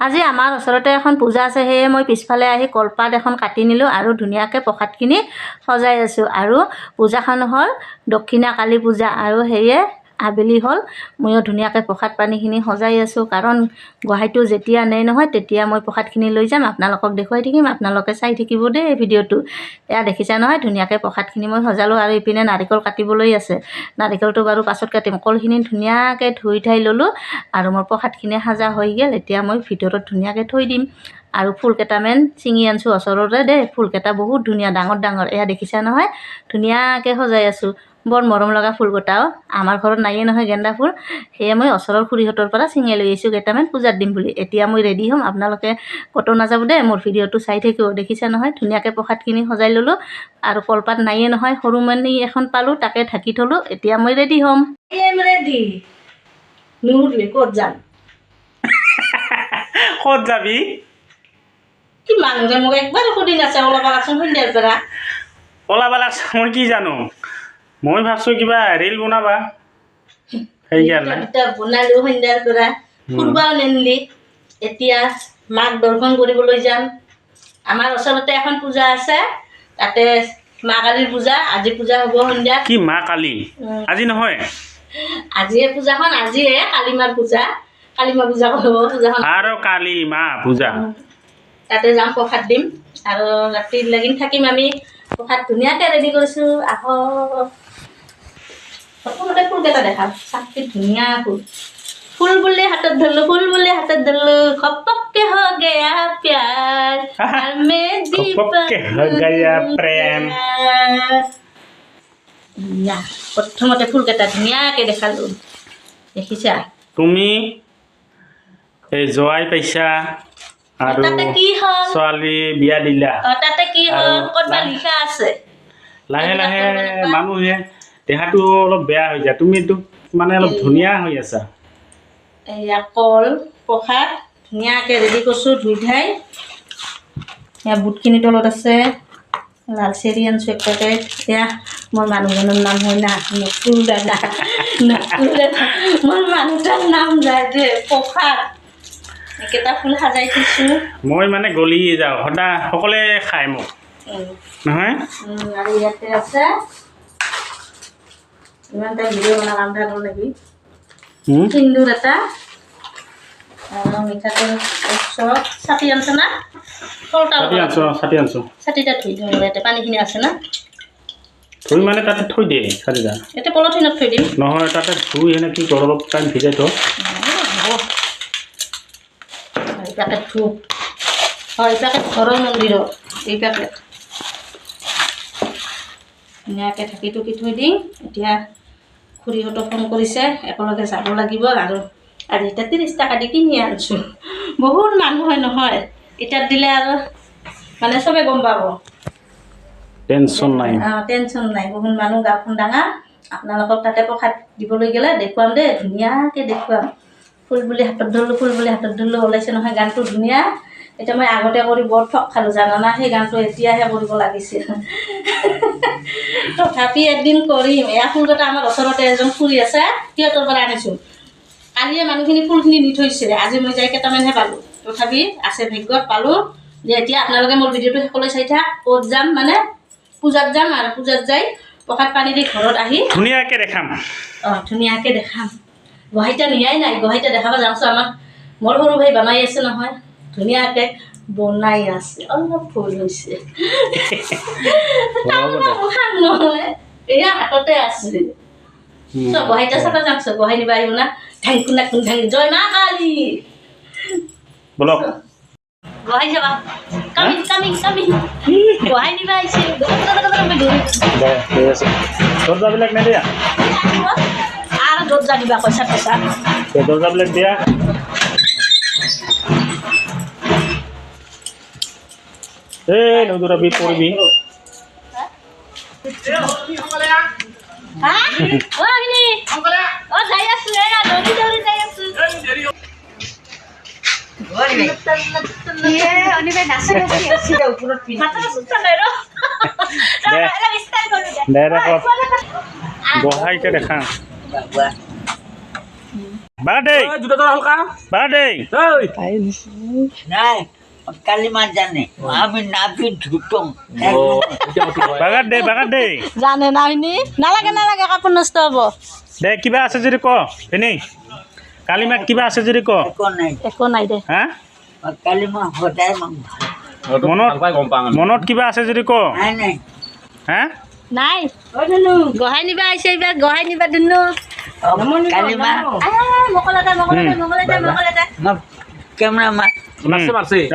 আজি আমাৰ ওচৰতে এখন পূজা আছে সেয়ে মই পিছফালে আহি কলপাত এখন কাটি নিলোঁ আৰু ধুনীয়াকৈ প্ৰসাদখিনি সজাই আছোঁ। আৰু পূজাখন হ'ল দক্ষিণা কালী পূজা আৰু সেয়ে আবেলি হ'ল। ময়ো ধুনীয়াকৈ প্ৰসাদ পানীখিনি সজাই আছোঁ। কাৰণ গোহাঁইটো যেতিয়া নেই নহয় তেতিয়া মই প্ৰসাদখিনি লৈ যাম। আপোনালোকক দেখুৱাই থাকিম আপোনালোকে চাই থাকিব দেই এই ভিডিঅ'টো। এয়া দেখিছা নহয় ধুনীয়াকৈ প্ৰসাদখিনি মই সজালোঁ আৰু ইপিনে নাৰিকল কাটিবলৈ আছে। নাৰিকলটো বাৰু পাছত কাটিম। কলখিনি ধুনীয়াকৈ ধুই ঠাই ল'লোঁ আৰু মোৰ প্ৰসাদখিনি সাজা হৈ গ'ল। এতিয়া মই ভিতৰত ধুনীয়াকৈ থৈ দিম। আৰু ফুল কেইটামান ছিঙি আনিছোঁ ওচৰতে দেই। ফুলকেইটা বহুত ধুনীয়া ডাঙৰ ডাঙৰ। এয়া দেখিছা নহয় ধুনীয়াকৈ সজাই আছোঁ। বৰ মৰম লগা ফুলকেইটাও আমাৰ ঘৰত নায়েই নহয় গেন্দা ফুল। সেয়ে মই ওচৰৰ খুৰীহঁতৰ পৰা ছিঙি লৈ আহিছোঁ কেইটামান পূজাত দিম বুলি। এতিয়া মই ৰেডি হ'ম। আপোনালোকে ক'তো নাযাব দেই মোৰ ভিডিঅ'টো চাই থাকিব। দেখিছা নহয় ধুনীয়াকৈ প্ৰসাদখিনি সজাই ল'লোঁ। আৰু কলপাত নায়েই নহয় সৰু মানি এখন পালোঁ তাকে ঢাকি থ'লোঁ। এতিয়া মই ৰেডি হ'ম। ৰেডি নুৰুলি ক'ত যাম? ক'ত যাবি? কি মানুহে মোক একবাৰ সুধি নাছে অলপ আগতচোন সন্ধিয়াৰ পৰা। ওলাবেলা মই কি জানো? মই ভাবছোঁ কিবা ৰিল বনাবা। সেইকাৰণে বনালোঁ সন্ধিয়াৰ পৰা। ফুৰবাও নেনলি এতিয়া মাক দৰ্শন কৰিবলৈ যাম। আমাৰ ওচৰতে এখন পূজা আছে। তাতে মা কালীৰ পূজা আজি পূজা হ'ব সন্ধিয়া কি মা কালি। আজি নহয়? আজিয়ে পূজাখন আজিয়ে কালীমাৰ পূজা। কালীমা পূজা কৰিব পূজাখন। আৰু কালি মা পূজা। তাতে যাম প্ৰসাদ দিম। আৰু ৰাতি লাগিন থাকিম আমি। প্ৰসাদ ধুনীয়াকৈ ৰেডি কৰিছোঁ। আহক। প্ৰথমতে ফুলকেইটা দেখাম চাকি ধুনীয়া ফুল। ফুল বুলি হাতত ধৰিলোঁ ফুল বুলি হাতত ধৰিলোঁ খপককে হ গয়া প্যাৰ। ধুনীয়া প্ৰথমতে ফুলকেইটা ধুনীয়াকৈ দেখালোঁ। দেখিছা? তুমি এই জোৱাই পাইছা আৰু তাতে কি হ'ল? ছোৱালী বিয়া দিলা। তাতে কি হ'ল? লাহে- লিখা আছে। লাহে লাহে মানুহে দেহাটো অলপ বেয়া হৈ যায়। তুমিতো মানে অলপ ধুনীয়া হৈ আছা। এয়া কল প্ৰসাদ ধুনীয়াকৈ ৰেডি কৰিছোঁ ধুই ধাই এয়া বুটখিনি তলত আছে লাল চেৰি আনিছোঁ এক পেকেট। এয়া মোৰ মানুহজনৰ নাম হয় না নকুল দাদা। নকুল দাদা মোৰ মানুহটাৰ নাম যায় দেই প্ৰসাদ। এইকেইটা ফুল সাজাই থৈছোঁ। মই মানে গলি যাওঁ সদায় সকলোৱে খায় মোক। নহয়? আৰু ইয়াতে আছে। ইমান এটা ভিডিঅ' বনাম আন্ধাৰ নেকি? হুম? এটা মিঠাতেল চব ছাতি আনিছে না? ছাতিটা ধুই দিওঁ ইয়াতে পানীখিনি আছে না? ধুই মানে তাতে থৈ দিয়ে ছাতিটা ইয়াতে পলিথিনত থৈ দিম। নহয় তাতে ধুই সেনে কি কৰ অলপ টাইম ভিজাই থ এই পেকেট ধূপ হয় এই পেকেট ঘৰৰ মন্দিৰৰ এই পেকেট ধুনীয়াকৈ ঢাকি টুকি থৈ দিম। এতিয়া খুৰীহঁতক ফোন কৰিছে একেলগে যাব লাগিব আৰু আৰু এতিয়া ত্ৰিছ টকা দি কিনি আনিছোঁ। বহুত মানুহ হয় নহয় এতিয়াত দিলে আৰু মানে চবে গম পাব। টেনশ্যন নাই। অঁ টেনশ্যন নাই বহুত মানুহ গাঁওখন ডাঙৰ আপোনালোকক তাতে প্ৰসাদ দিবলৈ গ'লে দেখুৱাম দেই ধুনীয়াকৈ দেখুৱাম। ফুল বুলি হাতত ধৰিলোঁ ফুল বুলি হাতত ধৰিলোঁ ওলাইছে নহয় গানটো ধুনীয়া। এতিয়া মই আগতে কৰি বৰ ঠগ খালোঁ জানানা সেই গানটো এতিয়াহে কৰিব লাগিছিল। তথাপি এদিন কৰিম। এয়া ফুলকেইটা আমাৰ ওচৰতে এজন ফুৰি আছে সিহঁতৰ পৰা আনিছোঁ। কালিয়ে মানুহখিনি ফুলখিনি নি থৈছে আজি মই যাই কেইটামানহে পালোঁ। তথাপি আছে ভাগ্যত পালোঁ যে এতিয়া আপোনালোকে মোৰ ভিডিঅ'টো শেষলৈ চাই থাক ক'ত যাম মানে পূজাত যাম আৰু পূজাত যাই প্ৰসাদ পানী দি ঘৰত আহি ধুনীয়াকৈ দেখাম। অঁ ধুনীয়াকৈ দেখাম। গুৱাহাটীতে নিয়াই নাই গুৱাহাটীতে দেখাব যাওঁছোঁ আমাক মোৰ সৰু ভাই বনাই আছে নহয়। ধুনীয়াকৈ বনাই আছে। অলপ ভুল হৈছে। নহয়। এয়া হাততে আছে। উম। চব গুৱাহাটীতে চাব যাওঁছোঁ গুৱাহাটী আহিব না। ধাং কুনা কুন ধাং জয় মা কালী। বলক। যাবা কামিং কামিং কামিং। গুৱাহাটী নিব আহিছে। দৰ্জাবিলাক নিদিয়া? আৰু য'ত জানিবা পইচা পইচা দৰ্জাবিলাক দিয়া। এ নদুর বি পড়বি। বহাইকে দেখা। বাড়ে জুতা তো হালকা। বাড়ে নাই কালিমা জানে আমি নাবি ধুতং। বাগাদেই বাগাদেই জানে না শুনি নালাগে নালাগে কাপোৰ নষ্ট হ'ব। দে কিবা আছে যদি ক এনেই কালিমাক কিবা আছে যদি ক। একো নাই। একো নাই দে। হা? কালিমা সদায় মনত- মনত কিবা আছে যদি ক? নাই নাই। হা? নাই। গহাই নিবা আহিছে এইবাৰ গহাই নিবা দিনো কালিমা মকলাতে মকলাতে মকলাতে মকলাতে। মোক কেমেৰা মা মারছে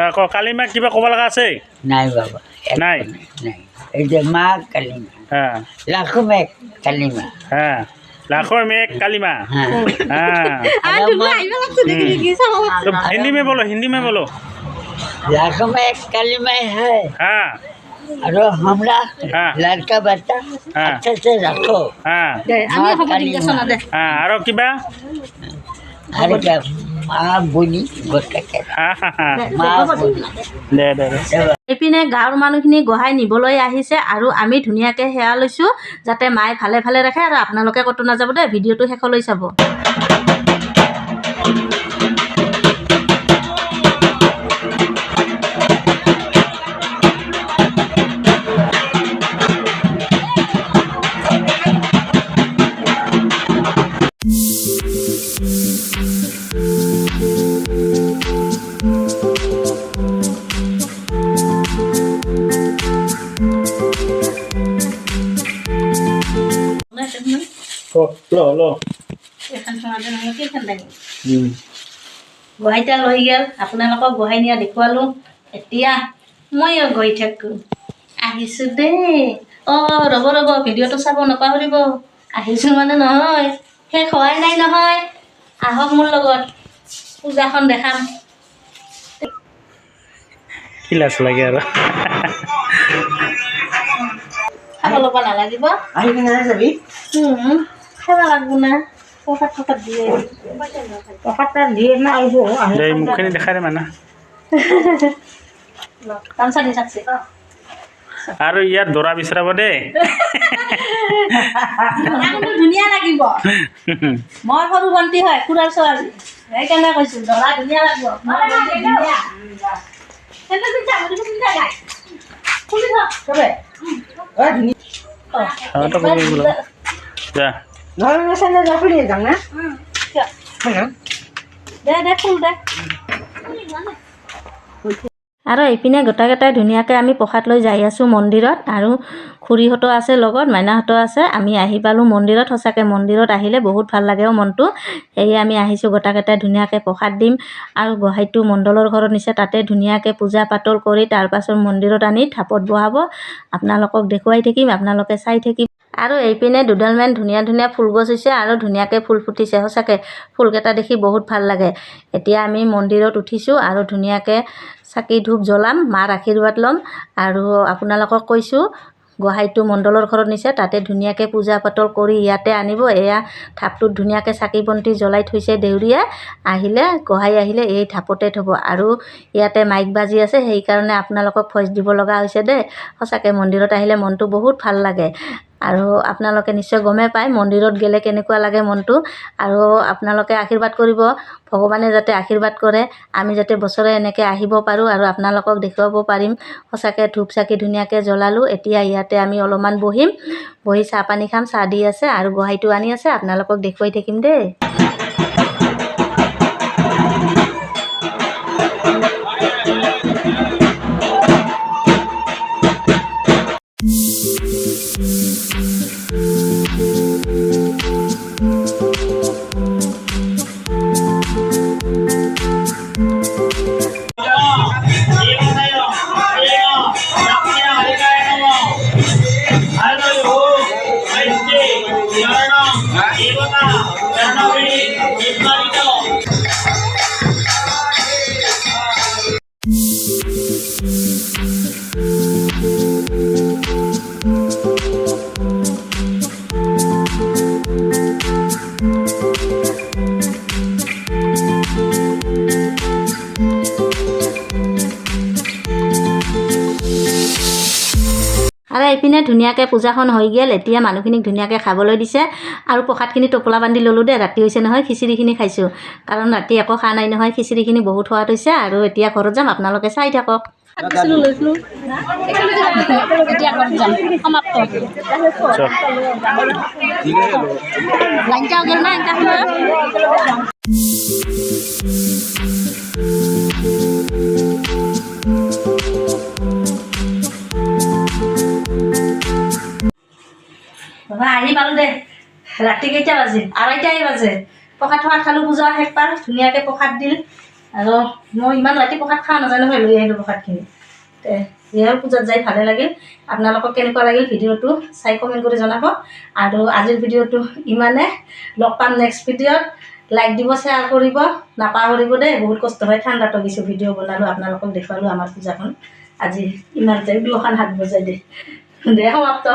কিবা ক'ব লগা আছে? নাই নাই? এই যে মা কালিমা। মেঘ কালিমা। হ্যাঁ। লাখর মেঘ কালিমা। হ্যাঁ। হ্যাঁ। হ্যাঁ। হিন্দি মে বলো হিন্দি মে বলো। লাখো মেঘ কালিমা হ্যাঁ। আচ্ছা, আচ্ছা, আরও আমরা লড়কা বাচ্চা কিবা? এইপিনে গাঁৱৰ মানুহখিনি গহাই নিবলৈ আহিছে আৰু আমি ধুনীয়াকৈ সেৱা লৈছোঁ যাতে মায়ে ভালে ভালে ৰাখে আৰু আপোনালোকে ক'তো নাযাব দেই ভিডিঅ'টো শেষলৈ চাব। ল গোহাঁইটা লৈ গ'ল। আপোনালোকক গোহাঁই নিয়া দেখুৱালোঁ। এতিয়া ময়ো গৈ থাকোঁ। আহিছোঁ দেই অঁ ৰ'ব ৰ'ব ভিডিঅ'টো চাব নাপাহৰিব। আহিছোঁ মানে নহয়। শেষ হোৱাই নাই নহয়। আহক মোৰ লগত। পূজাখন দেখাম। কি লাজ লাগে আৰু। খাব ল'ব নালাগিব। আহি কিনে যাবি? উম, খাব লাগব না। মুখখিনি দেখাই দে মানে আৰু ইয়াত দৰা বিচাৰাব দেই। ধুনীয়া লাগিব মই সৰু ভণ্টি হয় খুৰাৰ ছোৱালী। সেইকাৰণে কৈছোঁ দৰা ধুনীয়া লাগিব। ধুনীয়া। চবে। অ, অঁ, তই ক'বি বোলো। যা। কিয়? দে দে ফুল দে। আৰু এইপিনে গোটেইকেইটাই ধুনীয়াকৈ আমি প্ৰসাদ লৈ যাই আছোঁ মন্দিৰত আৰু খুৰীহঁতো আছে লগত মাইনাহঁতো আছে। আমি আহি পালোঁ মন্দিৰত সঁচাকৈ মন্দিৰত আহিলে বহুত ভালো লাগে অ' মনটো। সেয়ে আমি আহিছোঁ গোটেইকেইটাই ধুনীয়াকৈ প্ৰসাদ দিম। আৰু গোহাঁইটো মণ্ডলৰ ঘৰত নিছে তাতে ধুনীয়াকৈ পূজা পাতল কৰি তাৰপাছত মন্দিৰত আনি থাপত বহাব। আপোনালোকক দেখুৱাই থাকিম আপোনালোকে চাই থাকিম। আৰু এইপিনে দুডালমান ধুনীয়া ধুনীয়া ফুল গছ হৈছে আৰু ধুনীয়াকৈ ফুল ফুটিছে সঁচাকৈ। ফুলকেইটা দেখি বহুত ভালো লাগে। এতিয়া আমি মন্দিৰত উঠিছোঁ আৰু ধুনীয়াকৈ চাকি ধূপ জ্বলাম, মাৰ আশীৰ্বাদ ল'ম আৰু আপোনালোকক কৈছোঁ, গোহাঁইটো মণ্ডলৰ ঘৰত নিছে, তাতে ধুনীয়াকৈ পূজা পাতল কৰি ইয়াতে আনিব। এয়া ঢাপটোত ধুনীয়াকৈ চাকি বন্তি জ্বলাই থৈছে দেউৰীয়ে। আহিলে, গোহাঁই আহিলে, এই ঢাপতে থ'ব। আৰু ইয়াতে মাইক বাজি আছে, সেইকাৰণে আপোনালোকক ভইচ দিব লগা হৈছে দেই। সঁচাকৈ মন্দিৰত আহিলে মনটো বহুত ভালো লাগে। আৰু আপোনালোকে নিশ্চয় গমেই পায়, মন্দিৰত গ'লে কেনেকুৱা লাগে মনটো। আৰু আপোনালোকে আশীৰ্বাদ কৰিব, ভগৱানে যাতে আশীৰ্বাদ কৰে, আমি যাতে বছৰে এনেকৈ আহিব পাৰোঁ আৰু আপোনালোকক দেখুৱাব পাৰিম। সঁচাকৈ ধূপ চাকি ধুনীয়াকৈ জ্বলালোঁ, এতিয়া ইয়াতে আমি অলপমান বহিম। বহি চাহ পানী খাম, চাহ দি আছে আৰু গোহাঁইটো আনি আছে, আপোনালোকক দেখুৱাই থাকিম দেই। Thank you. ধুনীয়াকৈ পূজাখন হৈ গ'ল এতিয়া মানুহখিনিক ধুনীয়াকৈ খাবলৈ দিছে আৰু প্ৰসাদখিনি টোপোলা বান্ধি ল'লোঁ দেই ৰাতি হৈছে নহয় খিচিৰিখিনি খাইছোঁ। কাৰণ ৰাতি একো খোৱা নাই নহয় খিচিৰিখিনি বহুত সোৱাদ হৈছে আৰু এতিয়া ঘৰত যাম আপোনালোকে চাই থাকক। আহি পালোঁ দে। ৰাতি কেইটা বাজিল আঢ়ৈটাই বাজে প্ৰসাদ থকাত খালোঁ পূজা শেষ পাৰ ধুনীয়াকৈ প্ৰসাদ দিল। আৰু মই ইমান ৰাতি প্ৰসাদ খোৱা নাজানো হয় লৈ আহিলোঁ প্ৰসাদখিনি। তে সেয়াও পূজাত যাই ভালে লাগিল। আপোনালোকক কেনেকুৱা লাগিল ভিডিঅ'টো চাই কমেণ্ট কৰি জনাব। আৰু আজিৰ ভিডিঅ'টো ইমানে। লগ পাম নেক্সট ভিডিঅ'ত। লাইক দিব শ্বেয়াৰ কৰিব। নাপাহৰিব দেই বহুত কষ্ট হয়। ঠাণ্ডাতো কিছু ভিডিঅ' বনালোঁ আপোনালোকক দেখুৱালোঁ আমাৰ পূজাখন। আজি ইমানতে দুখন হাত বজাই দে। দে সমাপ্ত।